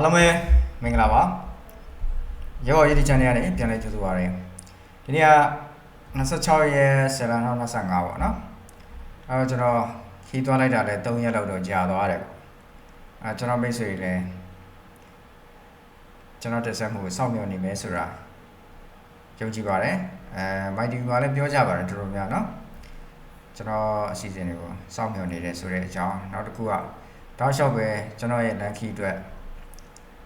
အားလုံးပဲမင်္ဂလာပါရောရည်ဒီ channel ကနေပြန်လည်ကြိုဆိုပါရစေဒီနေ့က26ရက်7လ2025ပေါ့နော်အဲတော့ကျွန်တော်ခီးသွားလိုက်တာလည်း3ရက်လောက်တော့ကြာသွားတယ်ပေါ့အဲကျွန်တော်မိတ်ဆွေတွေလည်းကျွန်တော်တက်ဆက်မှုကိုစောင့်မျှော်နေမယ်ဆိုတာယုံကြည်ပါတယ်အဲမိုက်တီမှာလည်းပြောကြပါတယ်တော်တော်များနော်ကျွန်တော်အစီအစဉ်တွေကိုစောင့်မျှော်နေတယ်ဆိုတဲ့အကြောင်းနောက်တစ်ခုကတောက်လျှောက်ပဲကျွန်တော်ရဲ့လန်ခီအတွက်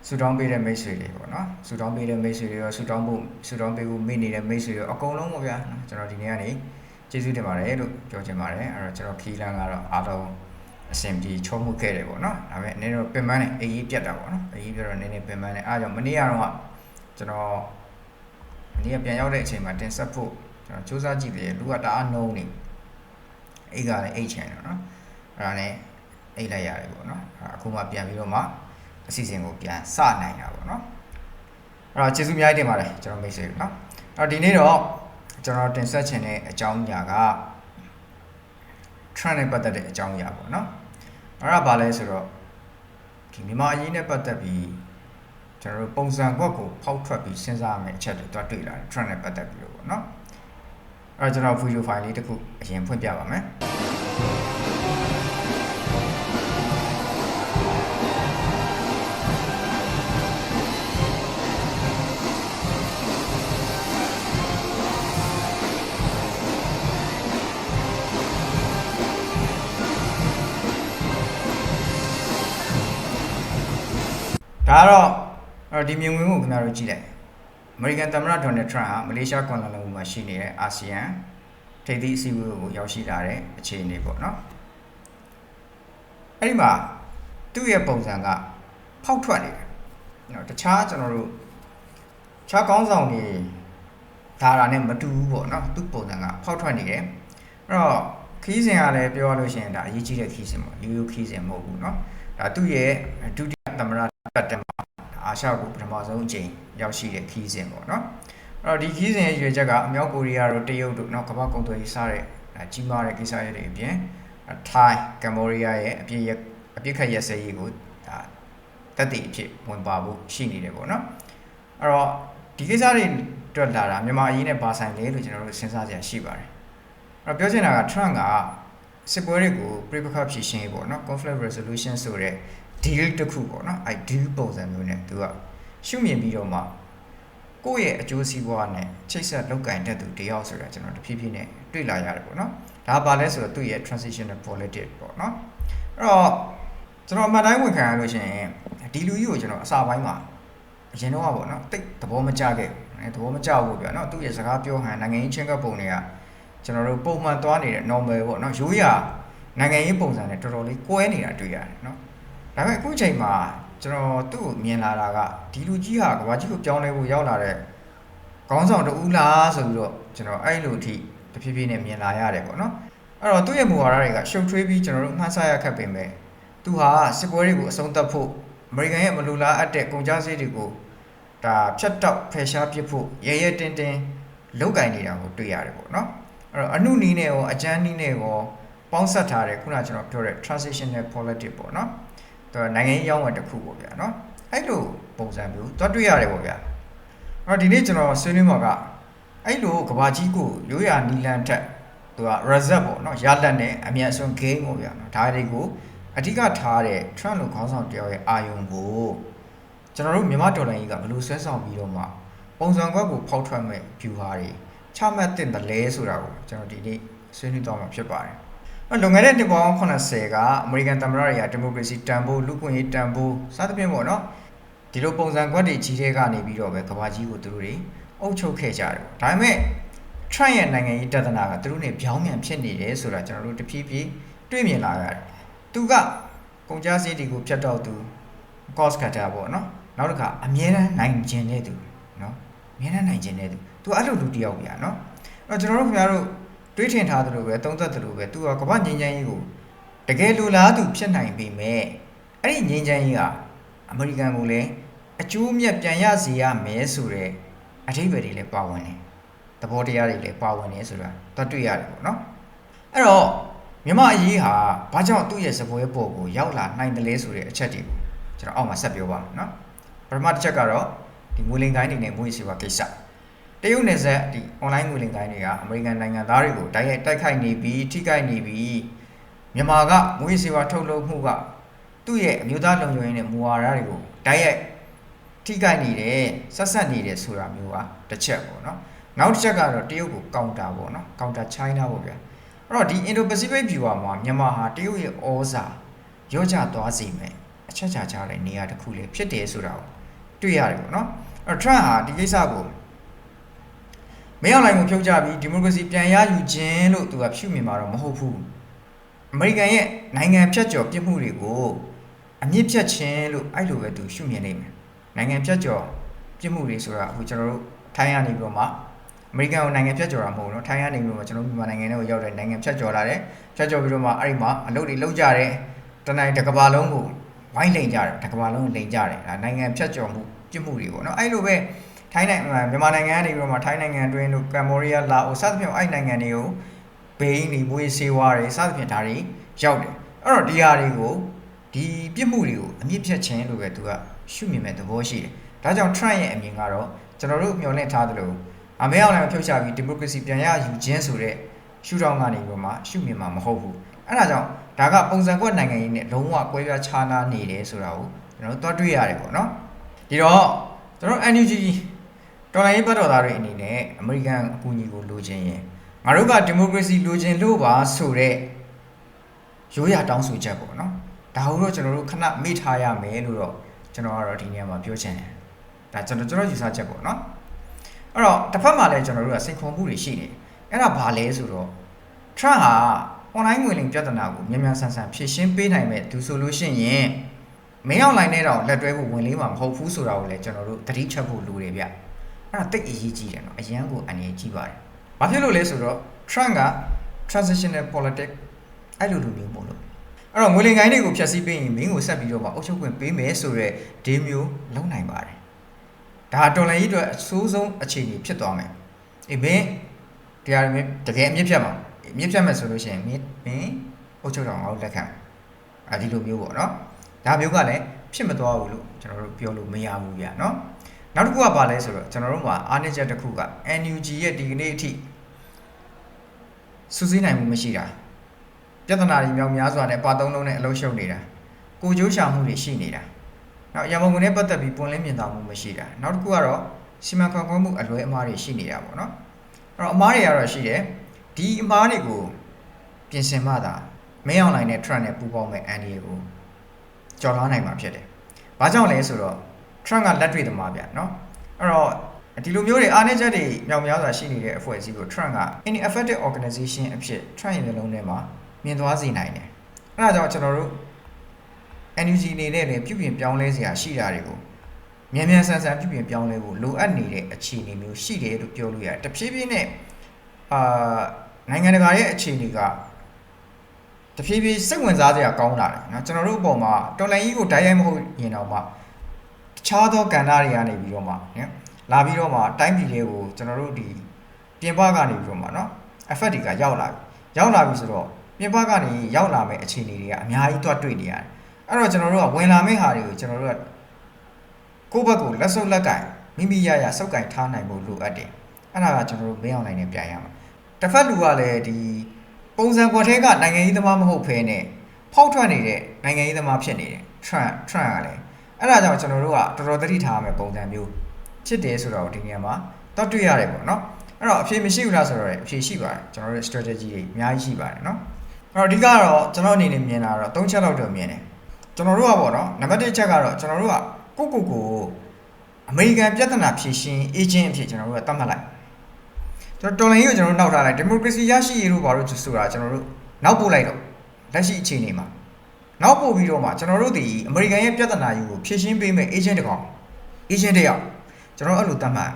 ဆူတောင်းပေးတဲ့မိတ်ဆွေတွေပေါ့နော်ဆူတောင်းပေးတဲ့မိတ်ဆွေတွေရောဆူတောင်းဖို့ဆူတောင်းပေးဖို့မိနေတဲ့မိတ်ဆွေတွေရောအကုန်လုံးပေါ့ဗျာနော်ကျွန်တော်ဒီနေ့ကနေကျေးဇူးတင်ပါတယ်လို့ပြောချင်ပါတယ်အဲ့တော့ကျွန်တော်ခီလန်ကတော့အားလုံးအဆင်ပြေချုံမှုခဲ့တယ်ပေါ့နော်ဒါပေမဲ့အနေနဲ့ပင်ပန်းနဲ့အေးကြီးပြတ်တာပေါ့နော်အေးကြီးပြတ်တော့နည်းနည်းပင်ပန်းနဲ့အားကြောင့်မနေ့ကတော့ကျွန်တော်မနေ့ကပြန်ရောက်တဲ့အချိန်မှာတင်ဆက်ဖို့ကျွန်တော်စူးစမ်းကြည့်တယ်လူကတအားနှုံးနေအိတ်ကလည်းအိတ်ချင်တော့နော်အဲ့ဒါနဲ့အိတ်လိုက်ရတယ်ပေါ့နော်အဲ့ဒါအခုမှပြန်ပြီးတော့မှ အစီအစဉ်ကိုပြန်စနိုင်တာပေါ့နော်အဲ့တော့ကျေးဇူးအများကြီးတင်ပါတယ်ကျွန်တော်မိတ်ဆွေတို့နော်အဲ့တော့ဒီနေ့တော့ကျွန်တော်တင်ဆက်ချင်တဲ့အကြောင်းအရာက trend နဲ့ပတ်သက်တဲ့အကြောင်းအရာပေါ့နော်အဲ့ဒါဘာလဲဆိုတော့ဒီမြန်မာအရေးနဲ့ပတ်သက်ပြီးကျွန်တော်တို့ပုံစံကွက်ကိုဖောက်ထွက်ပြီးစဉ်းစားရမယ့်အချက်တွေတွေ့လာတယ် trend နဲ့ပတ်သက်ပြီးလို့ပေါ့နော်အဲ့တော့ကျွန်တော် video file လေးတစ်ခုအရင်ဖွင့်ပြပါမယ် ဒါကတော့ဒီမြင်ကွင်းကိုခင်ဗျားတို့ကြည့်လိုက်အမေရိကန်သမ္မတဒေါ်နယ်ထရန့်ဟာမလေးရှားကွန်လာလမ်ပူမှာရှိနေတဲ့အာဆီယံထိပ်သီးအစည်းအဝေးကိုရောက်ရှိလာတဲ့အခြေအနေပေါ့နော်အဲ့ဒီမှာသူ့ရဲ့ပုံစံကဖောက်ထွက်နေတယ်နော်တခြားကျွန်တော်တို့ခြားကောင်းဆောင်တွေဒါတာနဲ့မတူဘူးပေါ့နော်သူ့ပုံစံကဖောက်ထွက်နေတယ်အဲ့တော့ခီးစဉ်ကလည်းပြောရလို့ရှိရင်ဒါအရေးကြီးတဲ့ခီးစဉ်ပေါ့ရိုးရိုးခီးစဉ်မဟုတ်ဘူးနော်ဒါသူ့ရဲ့ဒု သမရတက်တမအာရှကိုပထမဆုံးအကြိမ်ရောက်ရှိတဲ့ခီးစဉ်ပေါ့နော်အဲ့တော့ဒီခီးစဉ်ရဲ့ရွေချက်ကအမြောက်ကိုရီးယားတို့တရုတ်တို့နော်ကမ္ဘာကုန်သွယ်ရေးစတဲ့ကြီးမားတဲ့ကိစ္စရပ်တွေအပြင်ထိုင်းကမ္ဘောဒီးယားရဲ့အပြစ်ရက်အပြစ်ခတ်ရက်စဲရေးကိုတက်တည်အဖြစ်ဝင်ပါဖို့ရှိနေတယ်ပေါ့နော်အဲ့တော့ဒီကိစ္စတွေတွေ့လာတာမြန်မာအရေးနဲ့ဘာဆိုင်လဲလို့ကျွန်တော်တို့စဉ်းစားကြရရှိပါတယ်အဲ့တော့ပြောချင်တာက Trump ကစစ်ပွဲတွေကို pre-backup ဖြည့်ရှင်းရေးပေါ့နော် conflict resolution ဆိုတဲ့ deal တစ်ခုပေါ့နော်အဲ deal ပုံစံမျိုးနဲ့သူကရှုမြင်ပြီးတော့မှကိုယ့်ရဲ့အကျိုးစီးပွားနဲ့ချိတ်ဆက်လုပ်ကင်တတ်သူတယောက်ဆိုတာကျွန်တော်တဖြည်းဖြည်းနဲ့တွေ့လာရတယ်ပေါ့နော်ဒါပါလဲဆိုတော့သူ့ရဲ့ transitional politics ပေါ့နော်အဲ့တော့ကျွန်တော်အမှတ်တိုင်းဝင်ခံရလို့ရှိရင်ဒီလူကြီးကိုကျွန်တော်အစာပိုင်းမှာအရင်တော့ပေါ့နော်တိတ်သဘောမကျခဲ့ဘူးသဘောမကျဘူးဗျာနော်သူ့ရဲ့စကားပြောဟန်နိုင်ငံရေးချင်းကပ်ပုံတွေကကျွန်တော်တို့ပုံမှန်သွားနေတဲ့ normal ပေါ့နော်ရိုးရာနိုင်ငံရေးပုံစံနဲ့တော်တော်လေးကွဲနေတာတွေ့ရတယ်နော် ဒါပေမဲ့အခုချိန်မှာကျွန်တော်သူ့ကိုမြင်လာတာကဒီလူကြီးဟာကဘာကြီးကိုပြောင်းလဲဖို့ရောက်လာတဲ့ခေါင်းဆောင်တူလားဆိုပြီးတော့ကျွန်တော်အဲ့လိုအထိတဖြည်းဖြည်းနဲ့မြင်လာရတယ်ပေါ့နော်အဲ့တော့သူ့ရဲ့မူဝါဒတွေကရှုပ်ထွေးပြီးကျွန်တော်တို့မှန်းဆရခက်ပေမဲ့သူဟာစစ်ပွဲတွေကိုအဆုံးသတ်ဖို့အမေရိကန်ရဲ့မလူလားအပ်တဲ့ကုန်ကျစရိတ်တွေကိုဒါဖြတ်တောက်ဖယ်ရှားပစ်ဖို့ရဲရဲတင်းတင်းလောက်ကင်နေတာကိုတွေ့ရတယ်ပေါ့နော်အဲ့တော့အနုနီးနဲ့ရောအကျန်းနီးနဲ့ရောပေါင်းဆက်ထားတဲ့ခုနကကျွန်တော်ပြောတဲ့ transitional politics ပေါ့နော် သူကနိုင်ငံရေးရောင်းဝယ်တစ်ခုပေါ့ဗျာနော်အဲ့လိုပုံစံမျိုးသွားတွေ့ရတယ်ပေါ့ဗျာအဲ့တော့ဒီနေ့ကျွန်တော်ဆွေးနွေးမှာကအဲ့လိုကဘာကြီးကိုရိုးရာနီလန်ထက်သူက reserve ပေါ့နော်ရလက်နဲ့အမြတ်ဆုံး game ပေါ့ဗျာနော်ဒါတွေကိုအဓိကထားတဲ့ Trump လိုခေါင်းဆောင်တယောက်ရဲ့အာယုံကိုကျွန်တော်တို့မြန်မာတော်လိုင်းကြီးကဘယ်လိုဆွဲဆောင်ပြီးတော့မှပုံစံကွက်ကိုဖောက်ထွက်မဲ့ view ဟာတွေချမှတ်တင်တယ်လဲဆိုတာကိုကျွန်တော်ဒီနေ့ဆွေးနွေးသွားမှာဖြစ်ပါတယ်။ လွန်ခဲ့တဲ့နှစ်ပေါင်း80ကအမေရိကန်သမ္မတတွေကဒီမိုကရေစီတန်ဖိုးလူ့ခွင့်ရေးတန်ဖိုးစသဖြင့်ပေါ့နော်ဒီလိုပုံစံကွက်တွေကြီးတဲ့ကနေပြီးတော့ပဲကဘာကြီးကိုသူတို့တွေအုပ်ချုပ်ခဲ့ကြတယ်။ဒါပေမဲ့ Trump ရဲ့နိုင်ငံရေးတဒနာကသူတို့ ਨੇ ပြောင်းပြန်ဖြစ်နေတယ်ဆိုတာကျွန်တော်တို့တဖြည်းဖြည်းတွေ့မြင်လာရတယ်။သူကကုန်ကြစည်တွေကိုဖြတ်တော့သူ cost cutter ပေါ့နော်။နောက်တစ်ခါအမြဲတမ်းနိုင်ကျင်တဲ့သူနော်။အမြဲတမ်းနိုင်ကျင်တဲ့သူ။ तू အဲ့လိုလူတယောက်ပြနော်။အဲ့တော့ကျွန်တော်တို့ခင်ဗျားတို့ တွေးထင်ထားသလိုပဲသုံးသပ်သလိုပဲ तू ကကမ္ဘာငြိမ်းချမ်းရေးကိုတကယ်လိုလားသူဖြစ်နိုင်ပေမဲ့အဲ့ဒီငြိမ်းချမ်းရေးကအမေရိကန်ကိုလည်းအကျိုးမြတ်ပြန်ရစေရမယ်ဆိုတဲ့အထိပ္ပယ်တွေလည်းပါဝင်တယ်။သဘောတရားတွေလည်းပါဝင်တယ်ဆိုတာတွေ့တွေ့ရတယ်ပေါ့နော်။အဲ့တော့မြမအရေးဟာဘာကြောင့်သူ့ရဲ့စပွဲပေါ်ကိုရောက်လာနိုင်တယ်လဲဆိုတဲ့အချက်တွေကိုကျွန်တော်အောက်မှာဆက်ပြောပါမယ်နော်။ထမတစ်ချက်ကတော့ဒီငွေလိမ်ကိုင်းတွေနဲ့ငွေစီဝါကိစ္စ တရုတ်နယ်စပ်ဒီ online ငွေလိမ်ကိုင်းတွေကအမေရိကန်နိုင်ငံသားတွေကိုတိုက်ရိုက်တိုက်ခိုက်နေပြီးထိခိုက်နေပြီးမြန်မာကငွေစီဝါထုတ်လုပ်မှုကသူ့ရဲ့အမျိုးသားလုံခြုံရေးနဲ့မူဝါဒတွေကိုတိုက်ရိုက်ထိခိုက်နေတယ်ဆက်ဆက်နေတယ်ဆိုတာမျိုးကတစ်ချက်ပေါ့နော်နောက်တစ်ချက်ကတော့တရုတ်ကိုကောင်တာပေါ့နော်ကောင်တာ China ပေါ့ဗျာအဲ့တော့ဒီ Indo-Pacific view မှာမြန်မာဟာတရုတ်ရဲ့ဩဇာရောကျသွားစေမယ်အချက်ချာချာတဲ့နေရာတစ်ခုလေးဖြစ်တယ်ဆိုတာကိုတွေ့ရတယ်ပေါ့နော်အဲ့တော့ Trump ဟာဒီကိစ္စကို မင်းအောင်လိုက်မှုဖြုတ်ကြပြီးဒီမိုကရေစီပြန်ရယူခြင်းလို့သူကဖြူမြင်မှာတော့မဟုတ်ဘူးအမေရိကန်ရဲ့နိုင်ငံဖြတ်ကျော်ပြစ်မှုတွေကိုအမြင့်ဖြတ်ခြင်းလို့အဲ့လိုပဲသူရှုမြင်နေမယ်နိုင်ငံဖြတ်ကျော်ပြစ်မှုတွေဆိုတာအခုကျွန်တော်တို့ထိုင်းရနေပြီးတော့မှအမေရိကန်ကိုနိုင်ငံဖြတ်ကျော်တာမဟုတ်ဘူးเนาะထိုင်းရနေပြီးတော့မှကျွန်တော်တို့မြန်မာနိုင်ငံထဲကိုရောက်တဲ့နိုင်ငံဖြတ်ကျော်လာတယ်ဖြတ်ကျော်ပြီးတော့မှအဲ့ဒီမှာအလုပ်တွေလုပ်ကြတယ်တနိုင်တစ်ကဘာလုံးကိုဝိုင်းလိန်ကြတယ်တစ်ကဘာလုံးလိန်ကြတယ်ဒါနိုင်ငံဖြတ်ကျော်မှုပြစ်မှုတွေပေါ့เนาะအဲ့လိုပဲ ထိုင်းနိုင်ငံမြန်မာနိုင်ငံကနေပြီးတော့မှထိုင်းနိုင်ငံအတွင်းတို့ကမ္ဘောဒီးယားလာအိုစသဖြင့်အဲ့နိုင်ငံတွေကိုဘေးနေမွေးဆေးဝါးတွေစသဖြင့်ဒါတွေရောက်တယ်အဲ့တော့ဒီဟာတွေကိုဒီပြစ်မှုတွေကိုအမြင့်ဖြတ်ခြင်းလို့ပဲသူကရှုမြင်မဲ့သဘောရှိတယ်ဒါကြောင့် Trump ရဲ့အမြင်ကတော့ကျွန်တော်တို့မျှော်လင့်ထားသလိုအမေအောင်လည်းဖြုတ်ချပြီးဒီမိုကရေစီပြန်ရယူခြင်းဆိုတဲ့ရှုထောင့်ကနေပြီးတော့မှရှုမြင်မှာမဟုတ်ဘူးအဲ့ဒါကြောင့်ဒါကပုံစံကွက်နိုင်ငံရေးနဲ့လုံးဝကွဲပြားခြားနားနေတယ်ဆိုတာကိုကျွန်တော်တို့တွားတွေ့ရတယ်ပေါ့နော်ဒီတော့ကျွန်တော် NUG တော်လိုင်းရေးပတ်တော်သားတွေအနေနဲ့အမေရိကန်အကူအညီကိုလိုချင်ရင်ငါတို့ကဒီမိုကရေစီလိုချင်လို့ပါဆိုတဲ့ရိုးရာတောင်းဆိုချက်ပေါ့နော်ဒါဟုတော့ကျွန်တော်တို့ခဏမေ့ထားရမယ်လို့တော့ကျွန်တော်ကတော့ဒီနေရာမှာပြောချင်တယ်ဒါကျွန်တော်ကျွန်တော်ယူဆချက်ပေါ့နော်အဲ့တော့တစ်ဖက်မှာလည်းကျွန်တော်တို့ကစိန်ခေါ်မှုတွေရှိနေတယ်အဲ့ဒါဘာလဲဆိုတော့ Trump ဟာ online ငွေလိမ်ပြဿနာကိုမြန်မြန်ဆန်ဆန်ဖြေရှင်းပေးနိုင်မဲ့သူဆိုလို့ရှိရင်မင်းအောင်လိုင်းနဲ့တော့လက်တွဲဖို့ဝင်လေးမှာမဟုတ်ဘူးဆိုတာကိုလည်းကျွန်တော်တို့သတိချက်ဖို့လိုတယ်ဗျ အဲ့ဒါတိတ်အရေးကြီးတယ်နော်အရန်ကိုအနေကြီးပါတယ်ဘာဖြစ်လို့လဲဆိုတော့ Trump က transitional politics အဲ့လိုလိုမျိုးမို့လို့အဲ့တော့ငွေလိမ်ကိုင်းတွေကိုဖျက်ဆီးပေးရင်မင်းကိုဆက်ပြီးတော့မှအုပ်ချုပ်ခွင့်ပေးမယ်ဆိုတော့ဒီမျိုးလုံးနိုင်ပါတယ်ဒါတော်လည်းကြီးအတွက်အဆိုးဆုံးအခြေအနေဖြစ်သွားမယ်အေးမင်းတရားမင်းတကယ်အမြင့်ဖြတ်မှာအမြင့်ဖြတ်မယ်ဆိုလို့ရှိရင်မင်းမင်းအုပ်ချုပ်တော်ငါတို့လက်ခံအဲဒီလိုမျိုးပေါ့နော်ဒါမျိုးကလည်းဖြစ်မသွားဘူးလို့ကျွန်တော်တို့ပြောလို့မရဘူးဗျာနော် နောက်တစ်ခုကဘာလဲဆိုတော့ကျွန်တော်တို့မှာအားနည်းချက်တစ်ခုက NUG ရဲ့ဒီကနေ့အထိစူးစိနိုင်မှုမရှိတာပြဿနာတွေမြောက်များစွာနဲ့ပါသုံးလုံးနဲ့အလုံးရှုပ်နေတာကိုကြိုးရှာမှုတွေရှိနေတာနောက်ရမုံငွေနဲ့ပတ်သက်ပြီးပွင့်လင်းမြင်သာမှုမရှိတာနောက်တစ်ခုကတော့စီမံခန့်ခွဲမှုအလွဲအမှားတွေရှိနေတာပေါ့နော်အဲ့တော့အမှားတွေကတော့ရှိတယ်ဒီအမှားတွေကိုပြင်ဆင်မှသာမင်းအောင်လိုင်းနဲ့ Trump နဲ့ပူးပေါင်းမဲ့ NDA ကိုကြော်လွှားနိုင်မှာဖြစ်တယ်။ဘာကြောင့်လဲဆိုတော့ Trump ကလက်တွေ့သမားဗျာနော်။အဲ့တော့ဒီလိုမျိုးတွေအားနည်းချက်တွေမြောက်များစွာရှိနေတဲ့အဖွဲ့အစည်းကို Trump က ineffective organization အဖြစ် Trump ရဲ့မျိုးလုံးထဲမှာမြင်သွားစေနိုင်တယ်။အဲ့ဒါကြောင့်ကျွန်တော်တို့ NUG အနေနဲ့လည်းပြုပြင်ပြောင်းလဲစရာရှိတာတွေကိုမြန်မြန်ဆန်ဆန်ပြုပြင်ပြောင်းလဲဖို့လိုအပ်နေတဲ့အခြေအနေမျိုးရှိတယ်လို့ပြောလို့ရတယ်။တဖြည်းဖြည်းနဲ့အာနိုင်ငံတကာရဲ့အခြေအနေကတဖြည်းဖြည်းစိတ်ဝင်စားစရာကောင်းလာတယ်နော်ကျွန်တော်တို့အပေါ်မှာတော်လိုင်းကြီးကိုဓာတ်ရိုက်မဟုတ်ရင်တော့မှတ ခြားသောကဏ္ဍတွေကနေပြီးတော့မှနော်လာပြီးတော့မှတိုင်းပြည်တွေကိုကျွန်တော်တို့ဒီပြင်ပကနေပြီးတော့မှနော် effect တွေကရောက်လာပြီရောက်လာပြီဆိုတော့ပြင်ပကနေရောက်လာမဲ့အခြေအနေတွေကအများကြီးတွတ်တွေ့နေရတယ်အဲ့တော့ကျွန်တော်တို့ကဝင်လာမယ့်ဟာတွေကိုကျွန်တော်တို့ကကိုယ့်ဘက်ကိုလက်စုပ်လက်ကင်မိမိရရစုပ်ကင်ထားနိုင်ဖို့လိုအပ်တယ်အဲ့ဒါကကျွန်တော်တို့မင်းအောင်နိုင်နေပြန်ရမှာတစ်ဖက်လူကလည်းဒီပုံစံကွက်ထဲကနိုင်ငံရေးသမားမဟုတ်ဖဲနဲ့ဖောက်ထွက်နေတဲ့နိုင်ငံရေးသမားဖြစ်နေတယ် Trump Trump ကလည်း အဲ့ဒါကြောင့်ကျွန်တော်တို့ကတော်တော်သတိထားရမယ့်ပုံစံမျိုးဖြစ်တယ်ဆိုတော့ဒီနေရာမှာတော့တွေ့ရတယ်ပေါ့နော်အဲ့တော့အဖြေမရှိဘူးလားဆိုတော့အဖြေရှိပါတယ်ကျွန်တော်တို့ strategy တွေအများကြီးရှိပါတယ်နော်အဲ့တော့အဓိကတော့ကျွန်တော်အနေနဲ့မြင်တာတော့၃ချက်လောက်တော့မြင်တယ်ကျွန်တော်တို့ကပေါ့နော်နံပါတ်1ချက်ကတော့ကျွန်တော်တို့ကကိုကိုကိုအမေရိကန်ပြည်ထနာဖြည့်ရှင်အေဂျင့်အဖြစ်ကျွန်တော်တို့ကသတ်မှတ်လိုက်ကျွန်တော်တော်လိုင်းကြီးကိုကျွန်တော်တို့နောက်ထားလိုက်ဒီမိုကရေစီရရှိရေးလို့ဘာလို့ဆိုတာကျွန်တော်တို့နောက်ပို့လိုက်တော့လက်ရှိအခြေအနေမှာ နောက်ပို့ပြီးတော့မှကျွန်တော်တို့ဒီအမေရိကန်ရဲ့ပြည်ထနာယူကိုဖြည့်ရှင်းပေးမဲ့အေဂျင့်တကောင်အေဂျင့်တယောက်ကျွန်တော်အဲ့လိုသတ်မှတ်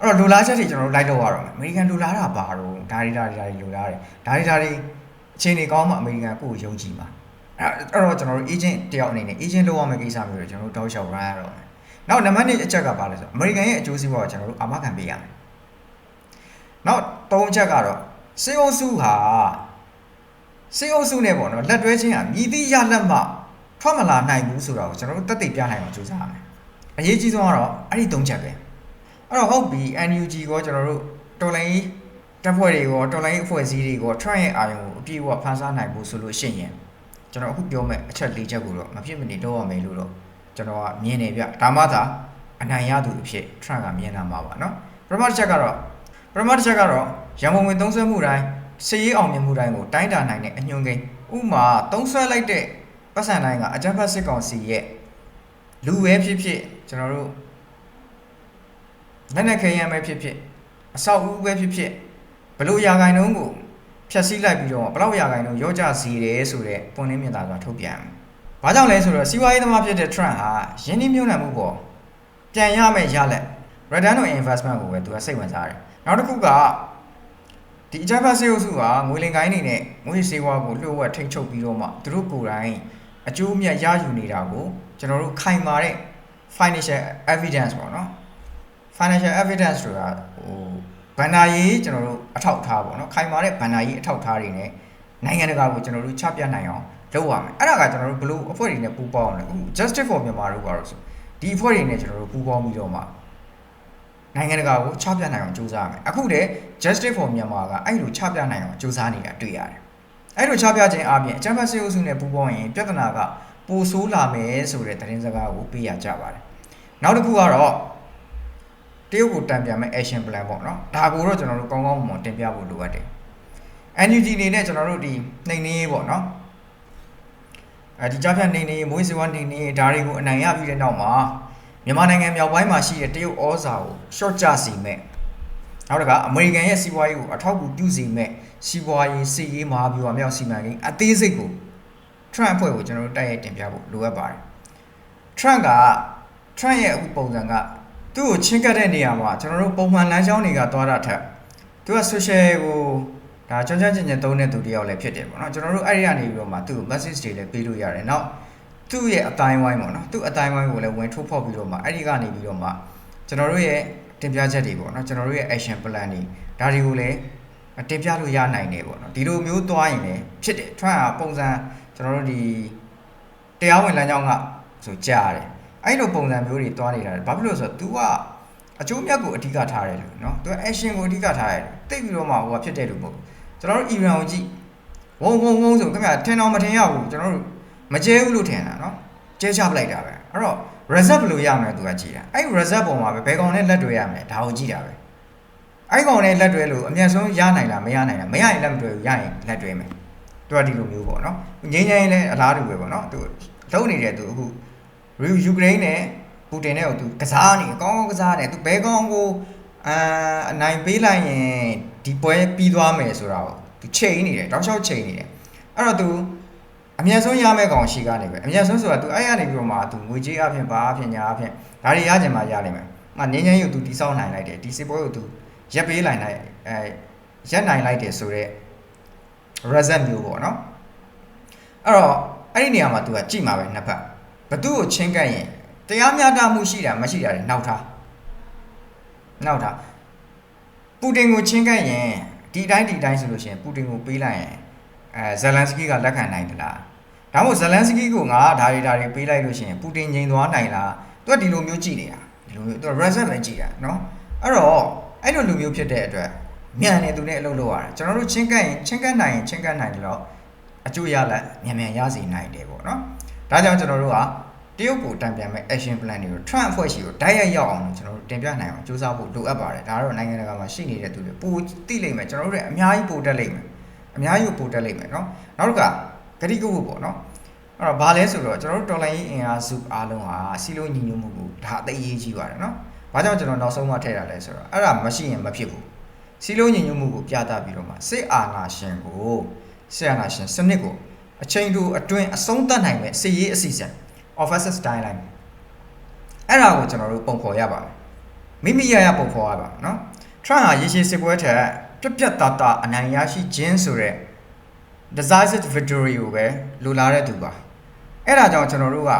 အဲ့တော့လူလားချက်တွေကျွန်တော်တို့လိုက်တော့ရတော့မယ်အမေရိကန်လူလားတာဘာတော့ဒါတွေဒါတွေဒါတွေလူလားတယ်ဒါတွေဒါတွေအခြေအနေကောင်းမှအမေရိကန်ကိုကိုယုံကြည်မှာအဲ့တော့ကျွန်တော်တို့ agent တယောက်အနေနဲ့ agent လုပ်ရမယ့်ကိစ္စမျိုးတွေကျွန်တော်တို့တောက်လျှောက် run ရတော့မယ်နောက်နံပါတ်1အချက်ကဘာလဲဆိုတော့အမေရိကန်ရဲ့အကျိုးစီးပွားကိုကျွန်တော်တို့အာမခံပေးရမယ်နောက်သုံးချက်ကတော့စေအုပ်စုဟာ စေအုပ်စုနဲ့ပေါ့နော်လက်တွဲချင်းဟာမြည်သည့်ရလက်မှထွက်မလာနိုင်ဘူးဆိုတာကိုကျွန်တော်တို့တက်သိပြနိုင်အောင်ကြိုးစားရမယ် အရေးကြီးဆုံးကတော့အဲ့ဒီ၃ချက်ပဲအဲ့တော့ဟုတ်ပြီ NUG ကိုကျွန်တော်တို့တော်လိုင်းတပ်ဖွဲ့တွေကိုတော်လိုင်းအဖွဲ့အစည်းတွေကို Trump ရဲ့အာရုံကိုအပြည့်အဝဖန်ဆားနိုင်ဖို့ဆိုလို့ရှိရင်ကျွန်တော်အခုပြောမဲ့အချက်၄ချက်ကိုတော့မဖြစ်မနေတော့ရမယ်လို့တော့ကျွန်တော်ကမြင်နေဗျဒါမှသာအနိုင်ရသူအဖြစ် Trump ကမြင်လာမှာပါเนาะပထမတစ်ချက်ကတော့ပထမတစ်ချက်ကတော့ရန်ကုန်ဝင်သုံးစွဲမှုတိုင်း စီရေးအောင်မြင်မှုတိုင်းကိုတိုင်းတာနိုင်တဲ့အညွှန်းကိန်းဥမာသုံးစွဲလိုက်တဲ့ပတ်စံတိုင်းကအကြမ်းဖက်စစ်ကောင်စီရဲ့လူပဲဖြစ်ဖြစ်ကျွန်တော်တို့လက်နက်ခဲယမ်းပဲဖြစ်ဖြစ်အဆောက်အဦပဲဖြစ်ဖြစ်ဘလို့ရာဂိုင်နှုန်းကိုဖြတ်စည်းလိုက်ပြီးတော့ဘလောက်ရာဂိုင်နှုန်းရောကြစီတယ်ဆိုတဲ့ပုံနှင်းမြင်သာစွာထုတ်ပြန်။ဘာကြောင့်လဲဆိုတော့စီးပွားရေးသမားဖြစ်တဲ့ Trump ဟာယင်းနှိမ့်မြုံနှံမှုပေါ်ပြန်ရမယ့်ရလက် return on investment ကိုပဲသူကစိတ်ဝင်စားတယ်။နောက်တစ်ခုက ဒီအကြမ်းဖက်စေအုပ်စုကငွေလင်ကိုင်းနေနဲ့ငွေစေဝါကိုလှုပ်ဝက်ထိန်းချုပ်ပြီးတော့မှသူတို့ကိုယ်တိုင်အကျိုးအမြတ်ရယူနေတာကိုကျွန်တော်တို့ခိုင်မာတဲ့ financial evidence ပေါ့နော် financial evidence ဆိုတာဟိုဘဏ္ဍာရေးကျွန်တော်တို့အထောက်အထားပေါ့နော်ခိုင်မာတဲ့ဘဏ္ဍာရေးအထောက်အထားတွေနဲ့နိုင်ငံတကာကိုကျွန်တော်တို့ချပြနိုင်အောင်လုပ်ရမယ်အဲ့ဒါကကျွန်တော်တို့ဘလို့အဖွဲ့တွေနဲ့ပူးပေါင်းအောင်လဲအခု justice for Myanmar တို့ကတော့ဆိုဒီအဖွဲ့တွေနဲ့ကျွန်တော်တို့ပူးပေါင်းပြီးတော့မှ နိုင်ငံတကာကိုချပြနိုင်အောင်ကြိုးစားရမယ်အခုတည်း justice for Myanmar ကအဲ့လိုချပြနိုင်အောင်ကြိုးစားနေတာတွေ့ရတယ်အဲ့လိုချပြခြင်းအပြင်အကြမ်းဖက်စစ်အုပ်စုနဲ့ပူးပေါင်းရင်ပြဿနာကပိုဆိုးလာမယ်ဆိုတဲ့သတင်းစကားကိုပေးရကြပါတယ်နောက်တစ်ခုကတော့တရုတ်ကိုတံပြန်မဲ့ action plan ပေါ့နော်ဒါကိုတော့ကျွန်တော်တို့ကောင်းကောင်းမွန်တင်ပြဖို့လိုအပ်တယ် NUG အနေနဲ့ကျွန်တော်တို့ဒီနှိမ်နှင်းရေးပေါ့နော်အဲဒီကြားဖြတ်နှိမ်နှင်းရေးမွေးစဝါနှိမ်နှင်းရေးဒါတွေကိုအနိုင်ရပြီးတဲ့နောက်မှာ မြန်မာနိုင်ငံမြောက်ပိုင်းမှာရှိတဲ့တရုတ်ဩဇာကို short ကျစီမဲ့နောက်တစ်ခါအမေရိကန်ရဲ့စီးပွားရေးကိုအထောက်အကူပြုစေမဲ့စီးပွားရေးစစ်ရေးမဟာဗျူဟာမြောက်စီမံကိန်းအသေးစိတ်ကို Trump အဖွဲ့ကိုကျွန်တော်တို့တိုက်ရိုက်တင်ပြဖို့လိုအပ်ပါတယ် Trump က Trump ရဲ့အခုပုံစံကသူ့ကိုချင်းကပ်တဲ့နေရာမှာကျွန်တော်တို့ပုံမှန်လမ်းကြောင်းတွေကသွားတာထက်သူက social ကိုဒါကြောင်ကြင်ကြင်သုံးတဲ့သူတယောက်လည်းဖြစ်တယ်ပေါ့နော်ကျွန်တော်တို့အဲ့ဒီကနေပြီးတော့မှသူ့ကို message တွေလည်းပေးလို့ရတယ်နောက် သူ့ရဲ့အတိုင်းဝိုင်းပေါ့နော်သူ့အတိုင်းဝိုင်းကိုလည်းဝင်ထိုးဖောက်ပြီးတော့မှအဲ့ဒီကနေပြီးတော့မှကျွန်တော်တို့ရဲ့တင်ပြချက်တွေပေါ့နော်ကျွန်တော်တို့ရဲ့ action plan တွေဒါတွေကိုလည်းတင်ပြလို့ရနိုင်တယ်ပေါ့နော်ဒီလိုမျိုးသွားရင်လည်းဖြစ်တယ်ထွက်အောင်ပုံစံကျွန်တော်တို့ဒီတရားဝင်လမ်းကြောင်းကဆိုကြားတယ်အဲ့လိုပုံစံမျိုးတွေသွားနေတာဘာဖြစ်လို့ဆိုတော့ तू ကအကျိုးမြတ်ကိုအဓိကထားတယ်လို့နော်။ तू က action ကိုအဓိကထားတယ်။တိတ်ပြီးတော့မှဟိုကဖြစ်တဲ့လူပေါ့။ကျွန်တော်တို့ Iran ကိုကြည့်ဝုံဝုံဝုံဆိုခင်ဗျာထင်အောင်မထင်ရဘူးကျွန်တော်တို့ မကျဲဘူးလို့ထင်တာနော်ကျဲချပလိုက်တာပဲအဲ့တော့ reserve ဘယ်လိုရမလဲသူကကြည့်တာအဲ့ reserve ပုံမှာပဲဘယ်ကောင်နဲ့လက်တွဲရမလဲဒါကိုကြည့်တာပဲအဲ့ကောင်နဲ့လက်တွဲလို့အမြတ်ဆုံးရနိုင်လားမရနိုင်လားမရရင်လက်မတွဲဘူးရရင်လက်တွဲမယ်သူကဒီလိုမျိုးပေါ့နော်ငင်းငင်းလည်းအလားတူပဲပေါ့နော်သူလုံးနေတယ်သူအခုယူကရိန်းနဲ့ပူတင်နဲ့သူကစားနေအကောင်းကောင်းကစားတယ်သူဘယ်ကောင်ကိုအာအနိုင်ပေးလိုက်ရင်ဒီပွဲပြီးသွားမယ်ဆိုတာပေါ့သူချိန်နေတယ်တောက်လျှောက်ချိန်နေတယ်အဲ့တော့သူ အမြတ်ဆုံးရမယ့်ကောင်ရှိကနေပဲအမြတ်ဆုံးဆိုတာသူအဲ့ရနေပြီးတော့မှသူငွေကြေးအပြင်ဘာအပြင်ညာအပြင်ဒါတွေရချင်မှရနိုင်မယ်။ငါငင်းငင်းယူသူတိဆောက်နိုင်လိုက်တယ်ဒီစစ်ပွဲကိုသူရက်ပေးလိုက်နိုင်အဲရက်နိုင်လိုက်တယ်ဆိုတော့ result မျိုးပေါ့နော်။အဲ့တော့အဲ့ဒီနေရာမှာသူကကြည့်မှာပဲနှစ်ဖက်ဘသူ့ကိုချင်းကပ်ရင်တရားမျှတမှုရှိတာမရှိတာတွေနောက်ထားနောက်ထားပူတင်ကိုချင်းကပ်ရင်ဒီတိုင်းဒီတိုင်းဆိုလို့ရှိရင်ပူတင်ကိုပေးလိုက်ရင် အဲဇလန်စကီကလက်ခံနိုင်သလားဒါမှမဟုတ်ဇလန်စကီကိုငါဒါတွေဒါတွေပေးလိုက်လို့ရှိရင်ပူတင်ငြိမ်သွားနိုင်လားသူကဒီလိုမျိုးကြည့်နေတာဒီလိုမျိုးသူက result ပဲကြည့်တာเนาะအဲ့တော့အဲ့လိုလူမျိုးဖြစ်တဲ့အတွက်မြန်နေသူနဲ့အလုပ်လုပ်ရတယ်ကျွန်တော်တို့ချင်းကပ်ရင်ချင်းကပ်နိုင်ရင်ချင်းကပ်နိုင်တယ်တော့အကျိုးရလက်မြန်မြန်ရစီနိုင်တယ်ပေါ့เนาะဒါကြောင့်ကျွန်တော်တို့ကတရုတ်ကိုတံပြန်မဲ့ action plan တွေကို Trump အဖွဲ့ရှိကိုတိုက်ရိုက်ရောက်အောင်ကျွန်တော်တို့တင်ပြနိုင်အောင်စူးစမ်းဖို့လိုအပ်ပါတယ်ဒါတော့နိုင်ငံတကာမှာရှိနေတဲ့သူတွေပိုသိလိမ့်မယ်ကျွန်တော်တို့လည်းအများကြီးပိုတက်လိမ့်မယ် အများကြီးပိုတက်လိမ့်မယ်เนาะနောက်တစ်ခါဂတိကဝတ်ပေါ့เนาะအဲ့တော့ဘာလဲဆိုတော့ကျွန်တော်တို့တော်လိုင်းအင်အားစုအားလုံးဟာစီလုံးညီညွတ်မှုကိုဒါအသေးအရေးကြီးပါတယ်เนาะဘာကြောင့်ကျွန်တော်နောက်ဆုံးမှထည့်တာလဲဆိုတော့အဲ့ဒါမရှိရင်မဖြစ်ဘူးစီလုံးညီညွတ်မှုကိုပြသပြီးတော့မှစစ်အာဏာရှင်ကိုစစ်အာဏာရှင်စနစ်ကိုအချိန်တူအတွင်းအဆုံးသတ်နိုင်မဲ့စစ်ရေးအစီအစဉ် officer style line အဲ့ဒါကိုကျွန်တော်တို့ပုံဖော်ရပါမယ်မိမိရရပုံဖော်ရပါเนาะ Trump ဟာရေရှည်စစ်ပွဲထက် ပြက်ပြက်သားသားအနိုင်ရရှိခြင်းဆိုတဲ့ decisive victory ကိုပဲလိုလားတဲ့သူပါအဲ့ဒါကြောင့်ကျွန်တော်တို့က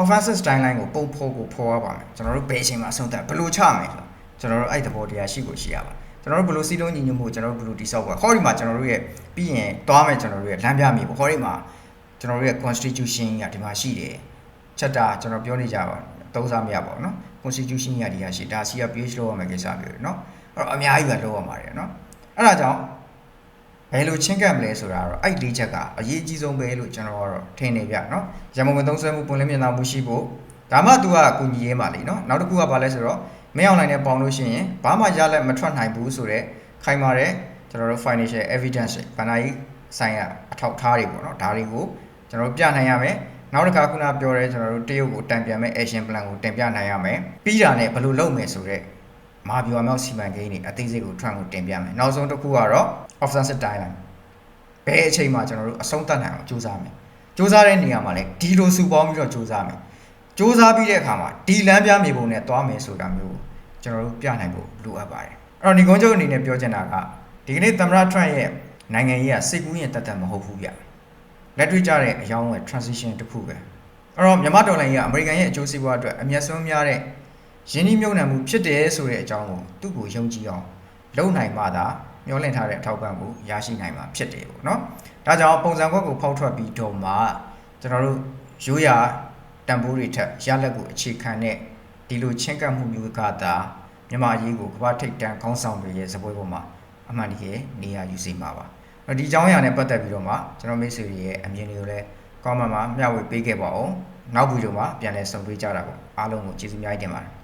offensive style line ကိုပုံဖော်ကိုဖော်ရပါမယ်ကျွန်တော်တို့ဘယ်အချိန်မှာအဆုံးသတ်ဘယ်လိုချမယ်ဆိုကျွန်တော်တို့အဲ့သဘောတရားရှိကိုရှိရပါကျွန်တော်တို့ဘယ်လိုစီးလုံးညီညွတ်မှုကျွန်တော်တို့ဘယ်လိုတိဆောက်ပါခေါ်ဒီမှာကျွန်တော်တို့ရဲ့ပြီးရင်သွားမယ်ကျွန်တော်တို့ရဲ့လမ်းပြမြေပေါ့ခေါ်ဒီမှာကျွန်တော်တို့ရဲ့ constitution ကဒီမှာရှိတယ်ချက်တာကျွန်တော်ပြောနေကြပါ သုံးစားမရပါဘူးเนาะ constitution ရဒီဟာရှိဒါ CRPH လောက်ရမယ်ကိစ္စမျိုးတွေเนาะ အဲ့တော့အများကြီးပဲလုပ်ရမှာတယ်နော်အဲ့ဒါကြောင့်ဘယ်လိုချင်းကပ်မလဲဆိုတာတော့အဲ့ဒီချက်ကအရေးကြီးဆုံးပဲလို့ကျွန်တော်ကတော့ထင်နေပြနော်ရမုံငွေသုံးဆွဲမှုပုံလင်းမြင်သာမှုရှိဖို့ဒါမှ तू ကအကူညီရေးမှာလေနော်နောက်တစ်ခုကဘာလဲဆိုတော့မင်း online နဲ့ပေါင်းလို့ရှိရင်ဘာမှရလက်မထွက်နိုင်ဘူးဆိုတော့ခိုင်မာတဲ့ကျွန်တော်တို့ financial evidence ဘဏ္ဍာရေးဆိုင်ရာအထောက်အထားတွေပေါ့နော်ဒါတွေကိုကျွန်တော်တို့ပြနိုင်ရမယ်နောက်တစ်ခါခုနပြောတဲ့ကျွန်တော်တို့တရုတ်ကိုတံပြန်မဲ့ action plan ကိုတင်ပြနိုင်ရမယ်ပြီးတာနဲ့ဘယ်လိုလုပ်မယ်ဆိုတော့ မာပြောင်မြောက်စီမံကိန်းတွေအသေးစိတ်ကို Trump ကိုတင်ပြမယ်နောက်ဆုံးတစ်ခုကတော့ offensive timeline ဘယ်အချိန်မှာကျွန်တော်တို့အဆုံးသတ်နိုင်အောင်စူးစမ်းမယ်စူးစမ်းတဲ့နေရာမှာလည်းဒီလိုစုပေါင်းပြီးတော့စူးစမ်းမယ်စူးစမ်းပြီးတဲ့အခါမှာဒီလမ်းပြမြေပုံနဲ့သွားမယ်ဆိုတာမျိုးကိုကျွန်တော်တို့ပြနိုင်ဖို့လိုအပ်ပါတယ်အဲ့တော့ဒီကုန်းချုပ်အနေနဲ့ပြောချင်တာကဒီကနေ့သမ္မတ Trump ရဲ့နိုင်ငံရေးကစိတ်ကူးရင်တတ်တတ်မဟုတ်ဘူးဗျလက်တွေ့ကြတဲ့အယောင်းရဲ့ transition တစ်ခုပဲအဲ့တော့မြန်မာဒေါ်လာကြီးကအမေရိကန်ရဲ့အကျိုးစီးပွားအတွက်အမျက်ဆုံးများတဲ့ ရင်းနှီးမြှုပ်နှံမှုဖြစ်တယ်ဆိုတဲ့အကြောင်းကိုသူ့ကိုယုံကြည်အောင်လုပ်နိုင်မှသာမျှော်လင့်ထားတဲ့အထောက်ပံ့ကိုရရှိနိုင်မှာဖြစ်တယ်ပေါ့နော်ဒါကြောင့်ပုံစံခွက်ကိုဖောက်ထွက်ပြီးတော့မှကျွန်တော်တို့ရိုးရာတန်ဖိုးတွေထက်ရလက်ကိုအခြေခံတဲ့ဒီလိုချင်းကပ်မှုမျိုးကသာမြန်မာအရေးကိုကမ္ဘာထိပ်တန်းခေါင်းဆောင်တွေရဲ့စပွဲပေါ်မှာအမှန်တကယ်နေရာယူစေမှာပါအဲ့တော့ဒီအကြောင်းအရာနဲ့ပတ်သက်ပြီးတော့မှကျွန်တော်မိတ်ဆွေတွေရဲ့အမြင်တွေကိုလည်း comment မှာမျှဝေပေးခဲ့ပါအောင်နောက်ဗီဒီယိုမှာပြန်လည်ဆုံတွေ့ကြတာပေါ့အားလုံးကိုကျေးဇူးများတင်ပါတယ်